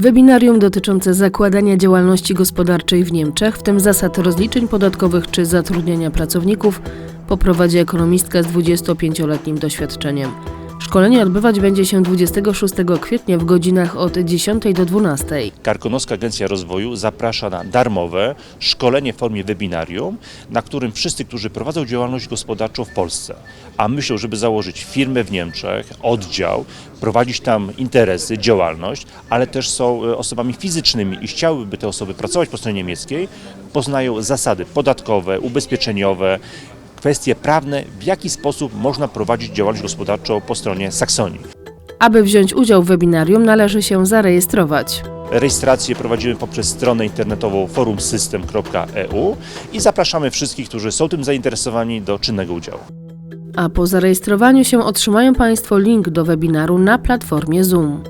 Webinarium dotyczące zakładania działalności gospodarczej w Niemczech, w tym zasad rozliczeń podatkowych czy zatrudniania pracowników, poprowadzi ekonomistka z 25-letnim doświadczeniem. Szkolenie odbywać będzie się 26 kwietnia w godzinach od 10 do 12. Karkonoska Agencja Rozwoju zaprasza na darmowe szkolenie w formie webinarium, na którym wszyscy, którzy prowadzą działalność gospodarczą w Polsce, a myślą, żeby założyć firmę w Niemczech, oddział, prowadzić tam interesy, działalność, ale też są e, osobami fizycznymi i chciałyby te osoby pracować po stronie niemieckiej, poznają zasady podatkowe, ubezpieczeniowe, kwestie prawne, w jaki sposób można prowadzić działalność gospodarczą po stronie Saksonii. Aby wziąć udział w webinarium, należy się zarejestrować. Rejestrację prowadzimy poprzez stronę internetową forumsystem.eu i zapraszamy wszystkich, którzy są tym zainteresowani do czynnego udziału. A po zarejestrowaniu się otrzymają Państwo link do webinaru na platformie Zoom.